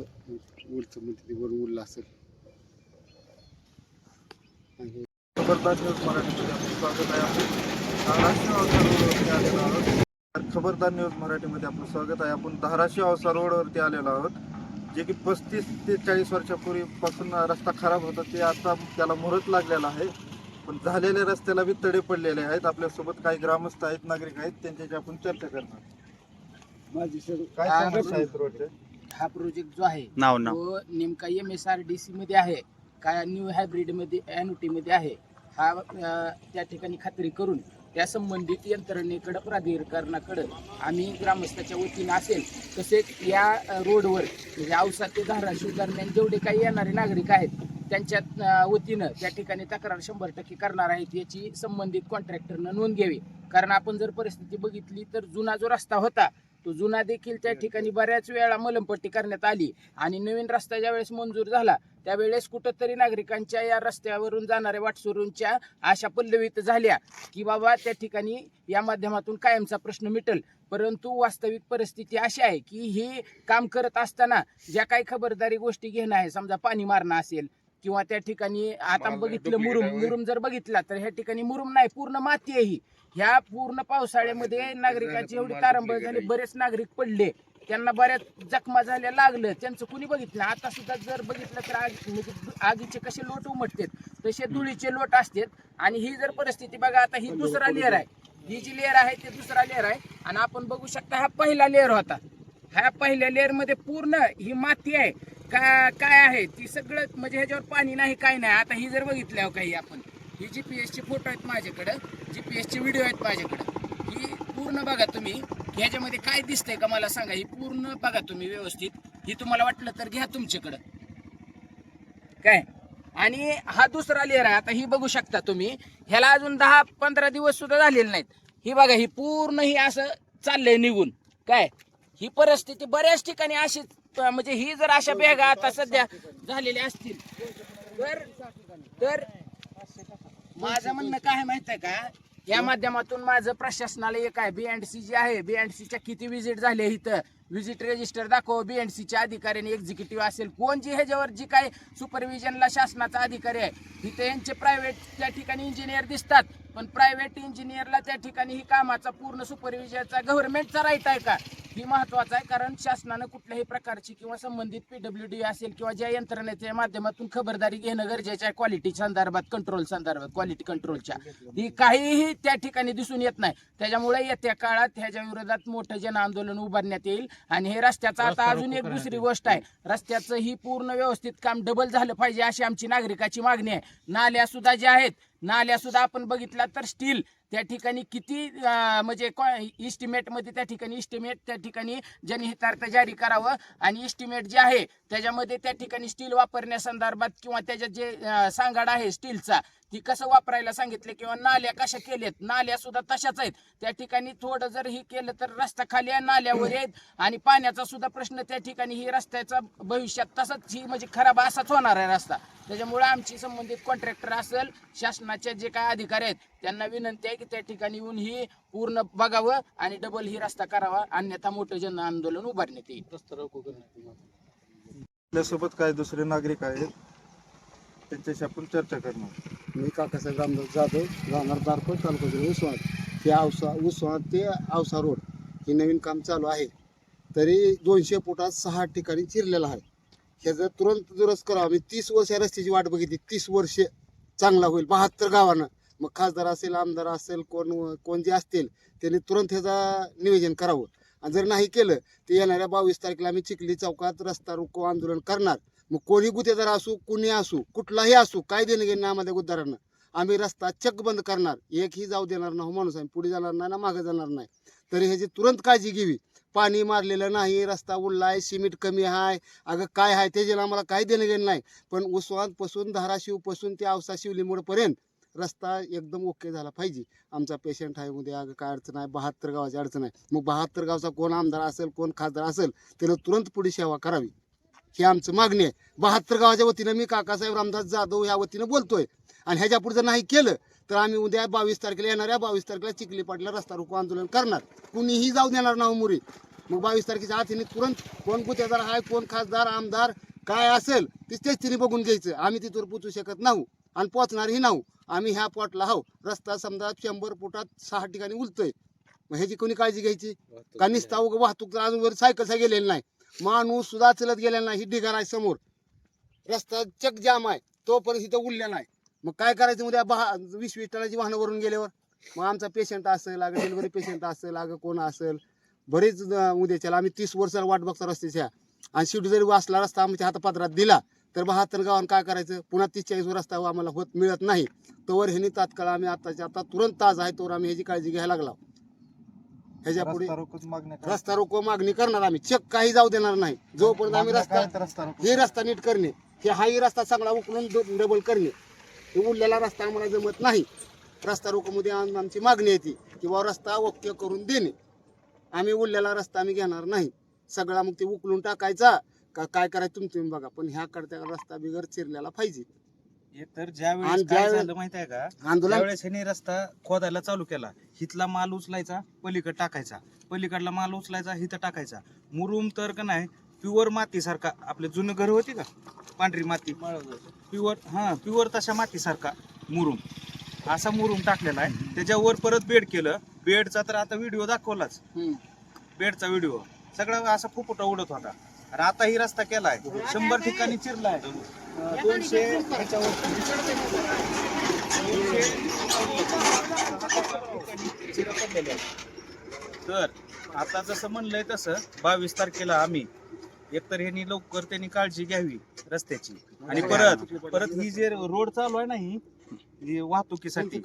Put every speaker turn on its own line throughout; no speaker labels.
असतं. उलचं म्हणते ते वरून उरलं असेल. आणि
खबरदार न्यूज मराठीमध्ये आपलं स्वागत आहे. आपण धाराशिव अवसा रोडवरती आलेलो आहोत. जे की पस्तीस ते चाळीस वर्षापूर्वीपासून रस्ता खराब होता ते आता त्याला मुहूर्त लागलेला आहे. पण झालेल्या रस्त्याला बी तडे पडलेले आहेत. आपल्यासोबत काही ग्रामस्थ आहेत नागरिक आहेत. त्यांच्याशी आपण चर्चा करणार.
माझी सर
काय आहेत रोडच्या
हा प्रोजेक्ट जो आहे
नाव नाव.
तो नेमका M S R D C मध्ये आहे काय न्यू हायब्रिडमध्ये एन्युटी मध्ये आहे हा अं, त्या ठिकाणी खात्री करून त्या संबंधित यंत्रणेकडे प्राधिकरणाकडे आम्ही ग्रामस्थाच्या वतीनं असेल तसेच या अं, रोडवर म्हणजे औसा ते धाराशिव दरम्यान जेवढे काही येणारे नागरिक आहेत त्यांच्या अं, वतीनं त्या ठिकाणी तक्रार शंभर टक्के करणार आहेत याची संबंधित कॉन्ट्रॅक्टरनं नोंद घ्यावी. कारण आपण जर परिस्थिती बघितली तर जुना जो रस्ता होता तो जुना देखील त्या ठिकाणी बऱ्याच वेळा मलमपट्टी करण्यात आली. आणि नवीन रस्ता ज्यावेळेस मंजूर झाला त्यावेळेस कुठंतरी नागरिकांच्या या रस्त्यावरून जाणाऱ्या वाटसरूंच्या आशा पल्लवित झाल्या की बाबा त्या ठिकाणी या माध्यमातून कायमचा प्रश्न मिटल. परंतु वास्तविक परिस्थिती अशी आहे की हे काम करत असताना ज्या काही खबरदारी गोष्टी घेणं आहे समजा पाणी मारणं असेल किंवा त्या ठिकाणी आता बघितलं मुरुम मुरुम जर बघितला तर ह्या ठिकाणी मुरुम नाही पूर्ण माती आहे ही. ह्या पूर्ण पावसाळ्यामध्ये नागरिकांची एवढी तारंबळ झाली बरेच नागरिक पडले. त्यांना बऱ्याच जखमा झाल्या लागलं. त्यांचं कुणी बघितलं? आता सुद्धा जर बघितलं तर आग म्हणजे आगीचे कसे लोट उमटतात तसे धुळीचे लोट असतात. आणि ही जर परिस्थिती बघा आता ही दुसरा लेअर आहे. ही जी लेअर आहे ते दुसरा लेअर आहे. आणि आपण बघू शकता हा पहिला लेअर होता. ह्या पहिल्या लेअरमध्ये पूर्ण ही माती आहे. का काय आहे? ती सगळं म्हणजे ह्याच्यावर पाणी नाही काय नाही. आता ही जर बघितल्यावर काही आपण ही जी पी एसचे फोटो आहेत माझ्याकडं. जी पी एसचे व्हिडिओ आहेत माझ्याकडं. ही पूर्ण बघा तुम्ही. ह्याच्यामध्ये काय दिसतंय का मला सांगा. ही पूर्ण बघा तुम्ही व्यवस्थित. ही तुम्हाला वाटलं तर घ्या तुमच्याकडं. काय? आणि हा दुसरा लेअर आहे. आता ही बघू शकता तुम्ही. ह्याला अजून दहा पंधरा दिवस सुद्धा झालेले नाहीत. ही बघा ही पूर्ण ही असं चाललंय निघून. काय? ही परिस्थिती बऱ्याच ठिकाणी अशी म्हणजे ही जर अशा बेगा आता सध्या झालेल्या असतील तर तर माझं म्हणणं काय माहीत आहे का? या माध्यमातून माझं प्रशासनाला एक आहे बी अँड सी जी आहे. बी अँड सीच्या किती व्हिजिट झाले इथं? व्हिजिट रजिस्टर दाखव. बी अँड सीच्या अधिकाऱ्याने एक्झिक्युटिव्ह असेल. कोण जी ह्याच्यावर जी काय सुपरविजनला शासनाचा अधिकारी आहे इथे यांचे प्रायव्हेट त्या ठिकाणी इंजिनियर दिसतात. पण प्रायव्हेट इंजिनियरला त्या ठिकाणी ही कामाचा पूर्ण सुपरविजनचा गव्हर्नमेंटचा राईट आहे का? ही महत्वाचं आहे कारण शासनानं कुठल्याही प्रकारची किंवा संबंधित पीडब्ल्यू डी असेल किंवा ज्या यंत्रणेच्या माध्यमातून खबरदारी घेणं गरजेचं आहे क्वालिटी संदर्भात कंट्रोल संदर्भात क्वालिटी कंट्रोलच्या ही काहीही त्या ठिकाणी दिसून येत नाही. त्याच्यामुळे येत्या काळात ह्याच्या विरोधात मोठं जन आंदोलन उभारण्यात येईल आणि हे रस्त्याचं आता अजून एक दुसरी गोष्ट आहे. रस्त्याचं ही पूर्ण व्यवस्थित काम डबल झालं पाहिजे अशी आमची नागरिकाची मागणी आहे. नाल्या सुद्धा ज्या आहेत नाल्या सुद्धा आपण बघितला तर स्टील त्या ठिकाणी किती म्हणजे इस्टिमेटमध्ये त्या ठिकाणी इस्टिमेट त्या ठिकाणी जनहितार्थ जारी करावं आणि इस्टिमेट जे आहे त्याच्यामध्ये त्या ठिकाणी स्टील वापरण्यासंदर्भात किंवा त्याच्यात जे सांगाड आहे स्टीलचा ही कसं वापरायला सांगितले किंवा नाल्या कशा केल्यात? नाल्या सुद्धा तशाच आहेत. त्या ठिकाणी थोडं जर ही केलं तर रस्ता खाली नाल्यावर आहेत आणि पाण्याचा सुद्धा प्रश्न त्या ठिकाणी ही रस्त्याचा भविष्यात तसाच ही म्हणजे खराब असाच होणार आहे रस्ता. त्याच्यामुळे आमची संबंधित कॉन्ट्रॅक्टर असेल शासनाचे जे काय अधिकारी आहेत त्यांना विनंती आहे की त्या ठिकाणी येऊन ही पूर्ण बघावं आणि डबल ही रस्ता करावा. अन्यथा मोठं जन आंदोलन उभारण्यात येईल.
आपल्यासोबत काय दुसरे नागरिक आहेत? त्यांच्याशी आपण चर्चा करणार.
मी काकासाहेब रामदास जाधव राहणार बारकोट तालुका जिल्हा ते औसा उस्मानात ते औसा रोड. हे नवीन काम चालू आहे. तरी दोनशे फुटात सहा ठिकाणी चिरलेलं आहे. ह्याचं तुरंत दुरुस्त करावं. मी तीस वर्ष या रस्त्याची वाट बघितली. तीस वर्ष चांगला होईल. बहात्तर गावानं. मग खासदार असेल आमदार असेल कोण कोण जे असतील त्यांनी तुरंत ह्याचा नियोजन करावं. आणि जर नाही केलं तर येणाऱ्या बावीस तारखेला आम्ही चिखली चौकात रस्ता रोको आंदोलन करणार. मग कोणी गुत्तेदार असू कुणी असू कुठलाही असू काय देणं घेणं नाही आम्हाला गुत्तेदारांना आम्ही रस्ता चक बंद करणार. एकही जाऊ देणार नाही हो माणूस आम्ही पुढे जाणार नाही ना मागे जाणार नाही. तरी ह्याची तुरंत काळजी घ्यावी. पाणी मारलेलं नाही रस्ता उरलाय सिमेंट कमी आहे अगं काय आहे त्याच्याला आम्हाला काही देणं घेणं नाही. पण उसवांतपासून धाराशिवपासून ते औसा शिवलिंगोडपर्यंत रस्ता एकदम ओके झाला पाहिजे. आमचा पेशंट आहे उद्या अगं काय अडचण आहे बहात्तर गावाची अडचण आहे. मग बहात्तर गावचा कोण आमदार असेल कोण खासदार असेल त्यानं तुरंत पुढे सेवा करावी. ही आमचं मागणी आहे. बहात्तर गावाच्या वतीनं मी काकासाहेब रामदास जाधव या वतीनं बोलतोय. आणि ह्याच्या पुढे जर नाही केलं तर आम्ही उद्या बावीस तारखेला येणाऱ्या बावीस तारखेला चिखली पाटला रस्ता रोको आंदोलन करणार. कुणीही जाऊ देणार नाही मुरी. मग बावीस तारखेच्या आत हिने तुरंत कोण गुत्यादार आहे कोण खासदार आमदार काय असेल ते तेच तिने बघून घ्यायचं. आम्ही तिथवर पोचू शकत नाही. आणि पोचणारही नाहू. आम्ही ह्या पॉटला हो रस्ता समजा शंभर फुटात सहा ठिकाणी उलतोय. मग ह्याची कोणी काळजी घ्यायची? का निसता वाहतूक तर अजून वर सायकलचा गेलेली नाही. माणूस सुद्धा चलत गेलेला नाही ही ढिगार आहे समोर. रस्ता चक जाम आहे तोपर्यंत इथं उरल्या नाही. मग काय करायचं उद्या बहा वीस वीस टनाची वाहनं वरून गेल्यावर? मग आमचा पेशंट असेल अगं डिलिव्हरी पेशंट असेल अगं कोण असेल? बरेच उद्याच्याला आम्ही तीस वर्षाला वाट बघतो रस्त्याच्या. आणि शेवटी जरी वाचला रस्ता आमच्या हातापात्रात दिला तर बहात्तर गावानं काय करायचं? पुन्हा तीस चाळीस रस्ता आम्हाला होत मिळत नाही. तोवर ह्यांनी तात्काळ आम्ही आत्ताच्या आता तुरंत ताज आहे तोवर आम्ही ह्याची काळजी घ्यायला लागला. ह्याच्या पुढे
रस्ता रोकोच मागण्या करा.
रस्ता रोको मागणी करणार आम्ही. चेक काही जाऊ देणार नाही. जोपर्यंत आम्ही
मागण्या
रस्ता
काय आहेत रस्ता रोको.
हे रस्ता नीट करणे हे हाही रस्ता सगळा उकलून डबल करणे हे उरलेला रस्ता आम्हाला जमत नाही. रस्ता रोकोमध्ये आम- आमची मागणी येते किंवा रस्ता ओके करून देणे. आम्ही उरलेला रस्ता आम्ही घेणार नाही. सगळा मग ते उकलून टाकायचा. का काय करायचं तुम्ही तुम्ही बघा पण ह्या कडत्या रस्ता बिगर चिरलेला पाहिजे.
तर ज्या
आणि
वेळेस काय
वेळेस-
झालं माहिती आहे का?
आंदोलन
त्यावेळेस ह्याने रस्ता खोदायला चालू केला हिथला माल उचलायचा पलीकड टाकायचा. पलीकडला माल उचलायचा हिथं टाकायचा. मुरुम तर का नाही प्युअर माती सारखा आपले जुनं घर होती का? पांढरी माती. प्युअर हा प्युअर तशा माती सारखा मुरुम. असा मुरुम टाकलेला आहे. त्याच्यावर परत बेड केलं. बेडचा तर आता व्हिडिओ दाखवलाच.
हम्म.
बेडचा व्हिडिओ सगळं असा फुफुटा उडत होता. आणि आता ही रस्ता केलाय. शंभर ठिकाणी चिरलाय. दोनशे ह्याच्यावर. तर आता जसं म्हणलंय तसं बावीस तारखेला आम्ही एकतर ह्यांनी लवकर त्यांनी काळजी घ्यावी रस्त्याची. आणि परत परत ही जे रोड चालू आहे ना ही ही वाहतुकीसाठी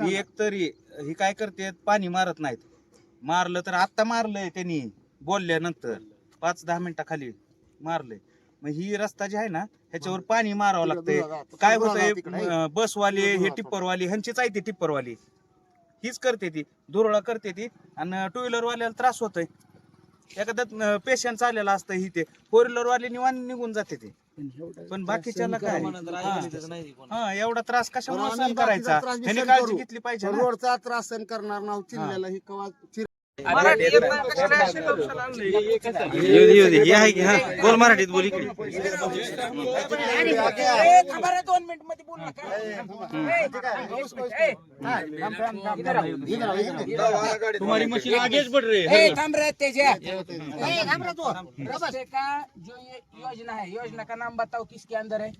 ही. एकतर ही ही काय करते पाणी मारत नाहीत. मारलं तर आत्ता मारलंय त्यांनी बोलल्यानंतर. पाच दहा मिनिटाखाली मारलंय. मग ही रस्ता जी आहे ना ह्याच्यावर पाणी मारावं लागतंय. काय होतंय बसवाले हे टिप्परवाली ह्यांचीच आहे ती टिप्परवाली. हीच करते ती दुरळा करते ती आणि टू व्हीलर वाल्याला त्रास होतोय. एखाद्यात पेशंट चाललेला असतं ही ते फोर व्हीलर वाले निवान निघून जाते ते. पण बाकीच्याला काय? हा. एवढा त्रास कशामुळे सहन करायचा? ह्याने
सहन
काळजी. घेतली पाहिजे ना.
रोडचा त्रास सहन करणार ही कवा चिर
बोल मराठीत बोल
दोन मिनिट मध्ये बोल
तुम्हारी मशीन आगेच बढ़ रही
थांब रे तेजा. जो ये योजना है योजना का नाम बताओ किसके अंदर है?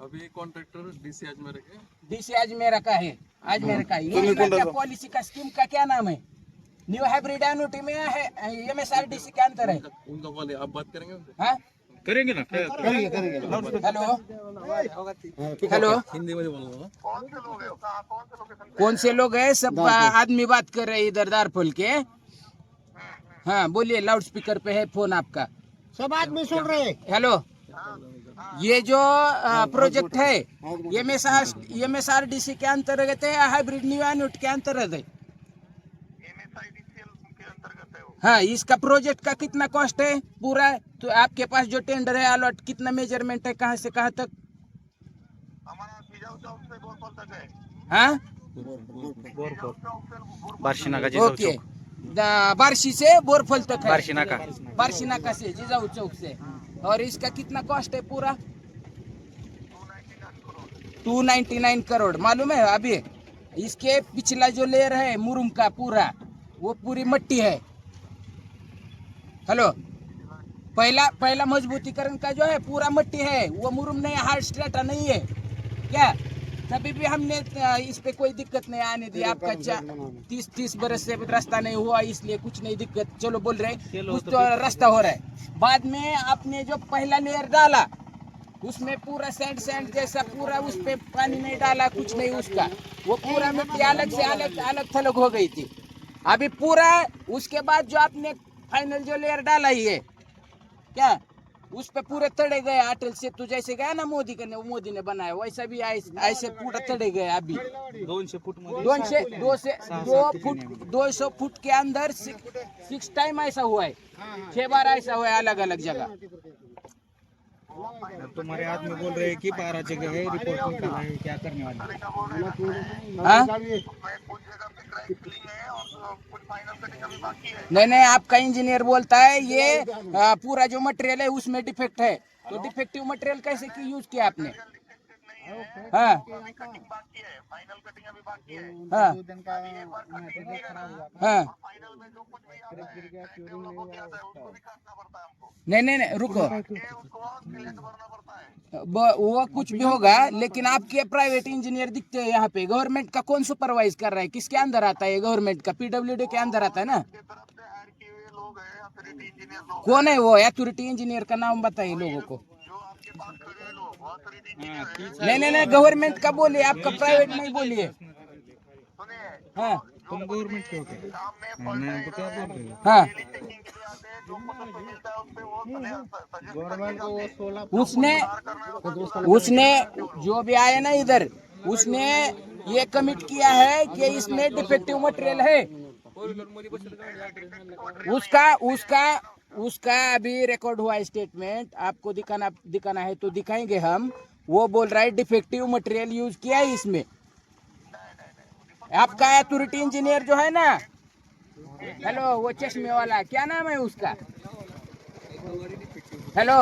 अभी कॉन्ट्रैक्टर डीसी अजमेर के।
डीसी अजमेरा का है. अजमेर का योजना क्या पॉलिसी का स्कीम का क्या नाम है? न्यू हाइब्रिड एनुटी में है M S R D C के अंदर है।
उनका वाले आप बात करेंगे
हाँ?
करेंगे ना?
करेंगे करेंगे
हेलो? हेलो?
हिंदी में बोलो
कौन से लोग हैं? सब आदमी बात कर रहे हैं इधर दारफुल के। हाँ बोलिए लाउड स्पीकर पे है फ़ोन आपका।
सब आदमी सुन रहे हैं।
हेलो? ये जो प्रोजेक्ट है S R M S R D C के अंतर्गत है हाइब्रिड न्यू एनुट के अंतर्गत है? हाँ इसका प्रोजेक्ट का कितना कॉस्ट है? पूरा? तो आपके पास जो टेंडर है अलॉट कितना मेज़रमेंट है कहाँ से कहाँ तक? हाँ।
बार्शी नाका
ओके। द- बार्शी से बोरफल तक है।
बार्शी नाका
बार्शी नाका से जिजाऊ चौक से। और इसका कितना कॉस्ट है पूरा? Two ninety nine crore. मालूम है? अभी इसके पिछला जो लेयर है मुरुम का पूरा वो पूरी मट्टी है। हेलो। पहला पहला मजबूतीकरण का जो है पूरा मट्टी है। वो मुरुम नहीं हार्ड स्ट्रेटा नहीं है। क्या? तभी भी हमने इस पे कोई दिक्कत नहीं आने दी। आपका चा तीस तीस बरस से रास्ता नहीं हुआ इसलिए कुछ नहीं दिक्कत। चलो बोल रहे कुछ तो रास्ता हो रहा है। बाद में आपने जो पहला लेयर डाला उसमें पूरा सैंड सैंड जैसा पूरा उस पे पानी नहीं डाला कुछ नहीं उसका। वो पूरा मिट्टी अलग से अलग अलग थलग हो गई थी। अभी पूरा उसके बाद जो आपने फाइनल जो लेयर डाला ही है क्या? उस पे पूरे तड़े गए अटल सेतु जैसे गया ना मोदी के मोदी ने बनाया वैसा भी ऐसे ऐसे पूरा तड़े गए अभी।
दोनशे फूट
दोनशे दो से दो फुट दो सौ फुट के अंदर सिक्स टाइम ऐसा हुआ है। छह बार ऐसा हुआ है अलग अलग जगह।
तुम्हारे आदमी बोल रहे हैं कि बारह जगह है रिपोर्ट है क्या करने वाले
हाँ? नहीं नहीं आपका इंजीनियर बोलता है ये पूरा जो मटेरियल है उसमें डिफेक्ट है। तो डिफेक्टिव मटेरियल कैसे की यूज किया आपने? हाँ। हाँ। हाँ। नहीं नहीं नहीं रुको। वो कुछ भी होगा लेकिन आपके प्राइवेट इंजीनियर दिखते हैं यहाँ पे। गवर्नमेंट का कौन सुपरवाइज कर रहा है? किसके अंदर आता है गवर्नमेंट का? पीडब्ल्यूडी के अंदर आता है ना? कौन है। वो? अथॉरिटी इंजीनियर का नाम बताइए लोगों को। नहीं नहीं नहीं गवर्नमेंट का बोलिए आपका प्राइवेट नहीं बोलिए। हाँ।
तुम गवर्नमेंट के होते मैं तो क्या बोल रही हूँ?
हाँ। उसने उसने जो भी आए ना इधर उसने ये कमिट किया है कि इसमें डिफेक्टिव मटेरियल है। उसका उसका उसका अभी रिकॉर्ड हुआ स्टेटमेंट आपको दिखाना दिखाना है तो दिखाएँगे हम। वो बोल रहा है डिफेक्टिव मटेरियल यूज़ किया है इसमें। आपका अथॉरिटी इंजीनियर जो है ना? हेलो वो चश्मे वाला क्या नाम है उसका? हेलो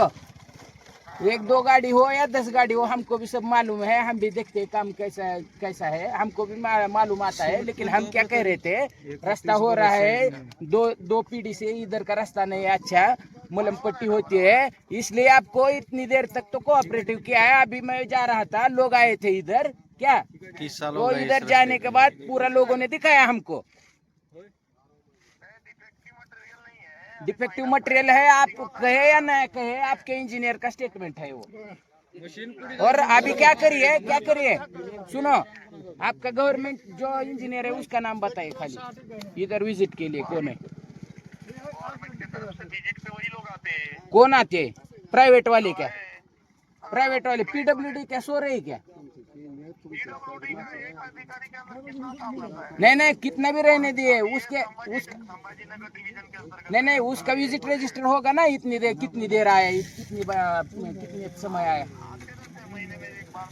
एक दो गाड़ी हो या दस गाड़ी हो हमको भी सब मालूम है हम भी देखते हैं काम कैसा कैसा है। हमको भी मालूम आता है लेकिन हम क्या कह रहे थे रास्ता हो रहा है दो दो पीढ़ी से इधर का रास्ता नहीं है अच्छा मलम पट्टी होती है। इसलिए आपको इतनी देर तक तो कोऑपरेटिव किया है अभी मैं जा रहा था लोग आए थे इधर क्या? तो इधर जाने के बाद पूरा लोगों ने दिखाया हमको। डिफेक्टिव मटेरियल है, आप कहे या ना कहे, आपके इंजीनियर का स्टेटमेंट है वो। और अभी क्या करिए क्या करिए? सुनो, आपका गवर्नमेंट जो इंजीनियर है, उसका नाम बताइए खाली। इधर विज़िट के लिए, कौन है? कौन आते? प्राइवेट वाले क्या? प्राइवेट वाले पीडब्ल्यूडी क्या? सो रहे क्या? नहीं नहीं कितना भी रहने दिए उसके उसका नहीं नहीं उसका विजिट रजिस्टर होगा ना इतनी देर कितनी देर आया कितनी कितनी समय आया?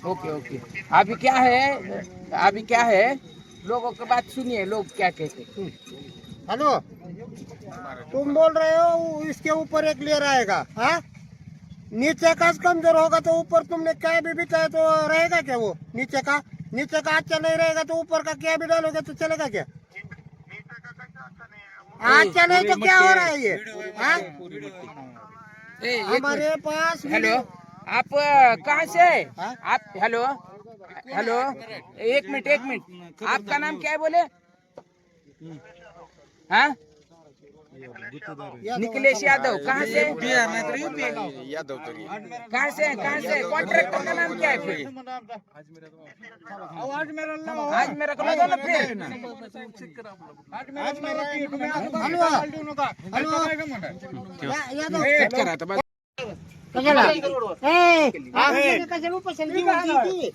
Okay okay. अभी क्या है अभी क्या है लोगों की बात सुनिए लोग क्या कहते हैं?
हेलो तुम बोल रहे हो इसके ऊपर एक लेयर आएगा हाँ? नीचे का कमजोर होगा तो ऊपर? तुमने क्या भी बिछाया तो रहेगा क्या वो? नीचे का नीचे का अच्छा नहीं रहेगा तो ऊपर का क्या भी डालोगे तो चलेगा क्या? अच्छा नहीं तो क्या हो रहा है ये? हाँ? हमारे पास
हेलो? आप कहाँ से
हाँ?
आप हेलो? हेलो? एक मिनट एक मिनट। आपका नाम क्या है बोले? हाँ? निखिलेश यादव कहाँ से? कहाँ से कहाँ से? कॉन्ट्रैक्टर का नाम क्या है फिर? आज मेरा को लगा ना. फिर.
यादव कशाला कशाला जीवन देती?